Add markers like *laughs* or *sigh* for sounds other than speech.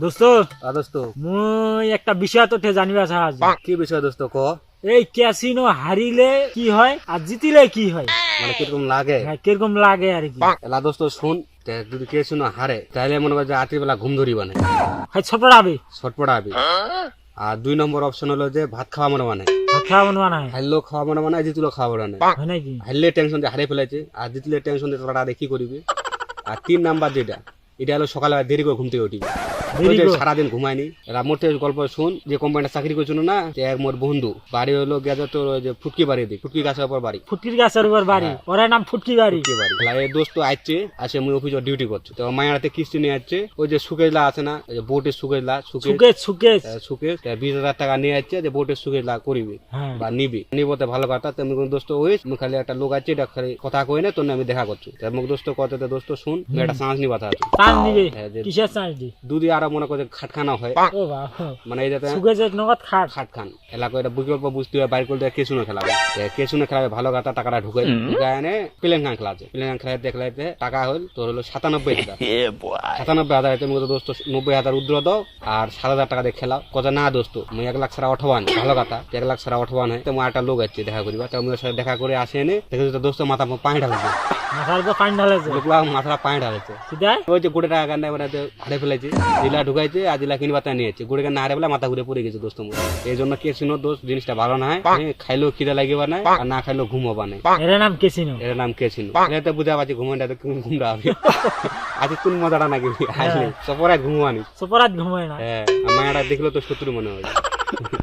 দোস্ত দোস্ত। মুই একটা বিষয় তোতে জানিবা চাহ কি বিষয় দোস্ত ক? এই ক্যাসিনো হারিলে কি হয় আর জিতিলে কি হয়? মানে কীরকম লাগে? হ্যাঁ, কীরকম লাগে আর কি? এলা দোস্ত শুন যদি কে শুনো হারে তাহলে মনে কর যে রাত্রি বেলা ঘুম ধরিবা না? হয় ছটপড়াবে ছটপটা আবি আর দুই নম্বর অপশন হলো যে ভাত খাওয়া মনে মানে খাওয়া বনবা না হারলো খাওয়া মনে মানে জিতলো খাওয়া মনে মানে হয় হারলে টেনশন দিয়ে হারে ফেলেছে আর জিতলে টেনশন দিয়ে তোরা কি করবি আর তিন নাম্বার যেটা এটা হলো সকালবেলা দেরি করে ঘুম থেকে উঠবি? সারাদিন ঘুমায়নি। এরা মোটে গল্প শুন যে কোম্পানিটা চাকরি করছিল না যে এক মোর বন্ধু বাড়ি হলো গেছে তোর ওই যে ফুটকি বাড়ি দিই ফুটকি গাছের উপর বাড়ি। ফুটকির গাছের উপর বাড়ি ওর নাম ফুটকি বাড়ি। ফুটকি বাড়ি। এই দোস্ত আসছে আসে মুই অফিসে ডিউটি করছে। তো মায়ারাতে কিস্তি নিয়ে যাচ্ছে ওই যে সুকেজলা আছে না ওই যে বোটের সুকেজলা সুকে সুকেশ। সুকেশ সুকে বিশ হাজার টাকা নিয়ে যাচ্ছে যে বোটের সুকেজলা করিবি হ্যাঁ। বা নিবি। নিবতে ভালো কথা তুমি কোন দোস্ত ওই মুই খালি একটা লোক আছে এটা খালি কথা কই না তোর আমি দেখা করছি। মুখ দোস্ত কত দোস্ত শুন একটা সাহস নিবা আছে। চান্স নিবে? হ্যাঁ, কিসের চান্স দি দুদি আরও মনে করে খাটখানা হয়। মানে এই যাতে খাট। খাট এলাকা এটা বিকল্প বুঝতে হবে বাইর করতে কে শুনে খেলাবে। এ, কে খেলাবে ভালো কথা টাকাটা ঢুকে ঢুকে এনে প্লেন খান খেলাছে প্লেন খান খেলাতে দেখলাইতে টাকা হল তোর হলো সাতানব্বই হাজার। *laughs* সাতানব্বই হাজার তুমি দোস্ত নব্বই হাজার উদ্র দাও আর সাত হাজার টাকা দিয়ে খেলাও। কথা না দোস্ত মুই এক লাখ সারা অঠবান ভালো কথা এক লাখ সারা অঠবান হয়। তো মুই একটা লোক আছে দেখা করিবা। তো ওর সাথে দেখা করে আসে এনে দেখে দোস্ত মাথা পায়ে ঢালছে। মাথার উপর পানি ঢালেছে। লোকলা মাথা পায়ে ঢালেছে। ওই যে গোটে টাকা মানে হারে ফেলেছে। দিলা ঢুকাইছে আর দিলা কিনবা তা নিয়েছে গুড়ে না হারে ফেলে মাথা ঘুরে পড়ে গেছে দোস্ত মোর। এই জন্য কেসিনো দোষ জিনিসটা ভালো না হয় হ্যাঁ, খাইলেও খিদে লাগিবা না আর না খাইলেও ঘুম হবা নাই। এর নাম কেসিনো এর নাম কেসিনো ছিল এটা বুঝা পাচ্ছি ঘুমানটা তো ঘুমরা ঘুমটা হবে। *laughs* আজ কোন মজাটা নাকি? আসলে সপরাত ঘুমানি সপরাত ঘুমায় না। হ্যাঁ মায়াটা দেখল তো শত্রু মনে হয়। *laughs*